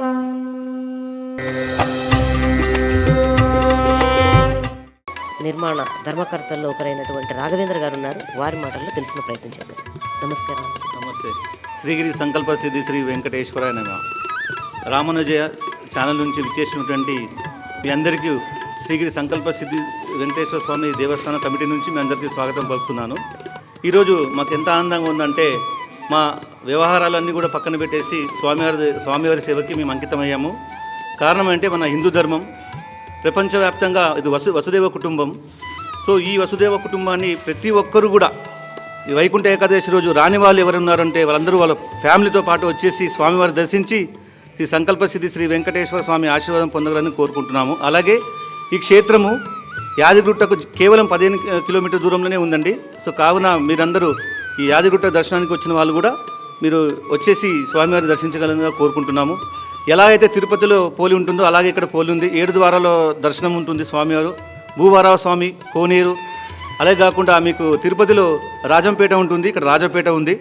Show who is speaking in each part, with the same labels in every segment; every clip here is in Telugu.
Speaker 1: నిర్మాణ ధర్మకర్తల్లో ఒకరైనటువంటి రాఘవేంద్ర గారు ఉన్నారు వారి మాటల్లో తెలిసిన ప్రయత్నం చేద్దాం. నమస్కారం.
Speaker 2: నమస్తే. శ్రీగిరి సంకల్ప సిద్ధి శ్రీ వెంకటేశ్వరాయ నమ. రామానుజయ ఛానల్ నుంచి విచ్చేసినటువంటి మీ అందరికీ శ్రీగిరి సంకల్ప సిద్ధి వెంకటేశ్వర స్వామి దేవస్థాన కమిటీ నుంచి మీ అందరికీ స్వాగతం పలుకుతున్నాను. ఈరోజు మాకు ఎంత ఆనందంగా ఉందంటే మా వ్యవహారాలన్నీ కూడా పక్కన పెట్టేసి స్వామివారి స్వామివారి సేవకి మేము అంకితమయ్యాము. కారణం అంటే మన హిందూ ధర్మం ప్రపంచవ్యాప్తంగా ఇది వసు వసుదేవ కుటుంబం. సో ఈ వసుదేవ కుటుంబాన్ని ప్రతి ఒక్కరు కూడా ఈ వైకుంఠ ఏకాదశి రోజు రాని వాళ్ళు ఎవరు ఉన్నారంటే వాళ్ళందరూ వాళ్ళ ఫ్యామిలీతో పాటు వచ్చేసి స్వామివారిని దర్శించి శ్రీ సంకల్ప సిద్ధి శ్రీ వెంకటేశ్వర స్వామి ఆశీర్వాదం పొందగలని కోరుకుంటున్నాము. అలాగే ఈ క్షేత్రము యాదగిరిగుట్టకు కేవలం పదిహేను కిలోమీటర్ దూరంలోనే ఉందండి. సో కావున మీరందరూ ఈ యాదగిరిగుట్ట దర్శనానికి వచ్చిన వాళ్ళు కూడా మీరు వచ్చేసి స్వామివారిని దర్శించగలగా కోరుకుంటున్నాము. ఎలా అయితే తిరుపతిలో పోలి ఉంటుందో అలాగే ఇక్కడ పోలి ఉంది. ఏడు ద్వారాలో దర్శనం ఉంటుంది స్వామివారు. భూవారావ స్వామి కోనేరు. అలాగే కాకుండా మీకు తిరుపతిలో రాజంపేట ఉంటుంది. ఇక్కడ రాజపేట ఉంది.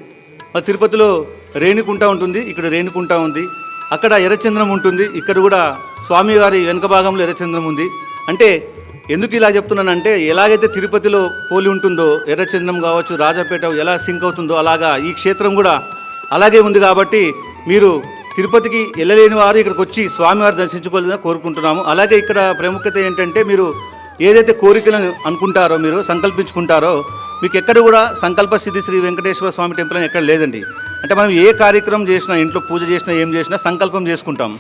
Speaker 2: మరి తిరుపతిలో రేణుకుంట ఉంటుంది. ఇక్కడ రేణుకుంట ఉంది. అక్కడ ఎర్రచంద్రం ఉంటుంది. ఇక్కడ కూడా స్వామివారి వెనుక భాగంలో ఎర్రచంద్రం ఉంది. అంటే ఎందుకు ఇలా చెప్తున్నానంటే ఎలాగైతే తిరుపతిలో పోలి ఉంటుందో ఎర్రచంద్రం కావచ్చు రాజాపేట ఎలా సింక్ అవుతుందో అలాగా ఈ క్షేత్రం కూడా అలాగే ఉంది కాబట్టి మీరు తిరుపతికి వెళ్ళలేని వారు ఇక్కడికి వచ్చి స్వామివారి దర్శించుకోవాలని కోరుకుంటున్నాము. అలాగే ఇక్కడ ప్రాముఖ్యత ఏంటంటే మీరు ఏదైతే కోరికలను అనుకుంటారో మీరు సంకల్పించుకుంటారో మీకు ఎక్కడ కూడా సంకల్ప సిద్ధి శ్రీ వెంకటేశ్వర స్వామి టెంపుల్ అని ఎక్కడ లేదండి. అంటే మనం ఏ కార్యక్రమం చేసినా ఇంట్లో పూజ చేసినా ఏం చేసినా సంకల్పం చేసుకుంటాం.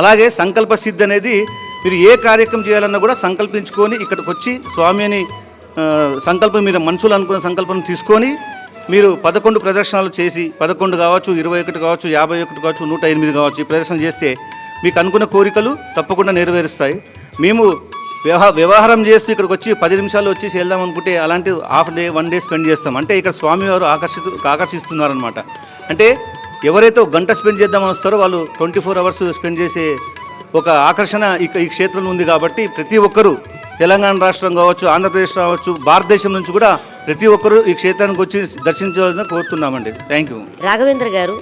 Speaker 2: అలాగే సంకల్ప సిద్ధి అనేది మీరు ఏ కార్యక్రమం చేయాలన్నా కూడా సంకల్పించుకొని ఇక్కడికి వచ్చి స్వామి అని సంకల్పం మీరు మనసులో అనుకున్న సంకల్పం తీసుకొని మీరు పదకొండు ప్రదర్శనలు చేసి పదకొండు కావచ్చు ఇరవై ఒకటి కావచ్చు యాభై ఒకటి కావచ్చు నూట ఎనిమిది కావచ్చు ఈ ప్రదర్శన చేస్తే మీకు అనుకున్న కోరికలు తప్పకుండా నెరవేరుస్తాయి. మేము వ్యవహ వ్యవహారం చేస్తూ ఇక్కడికి వచ్చి పది నిమిషాలు వచ్చేసి వెళ్దాం అనుకుంటే అలాంటి half day one day spend చేస్తాం. అంటే ఇక్కడ స్వామివారు ఆకర్షితు ఆకర్షిస్తున్నారనమాట అంటే ఎవరైతే గంట స్పెండ్ చేద్దామని వస్తారో వాళ్ళు ట్వంటీ ఫోర్ అవర్స్ స్పెండ్ చేసే ఒక ఆకర్షణ ఈ క్షేత్రంలో ఉంది కాబట్టి ప్రతి ఒక్కరూ తెలంగాణ రాష్ట్రం కావచ్చు ఆంధ్రప్రదేశ్ కావచ్చు భారతదేశం నుంచి కూడా ప్రతి ఒక్కరూ ఈ క్షేత్రానికి వచ్చి దర్శించాలని కోరుతున్నామండి. Thank you
Speaker 1: Raghavendra garu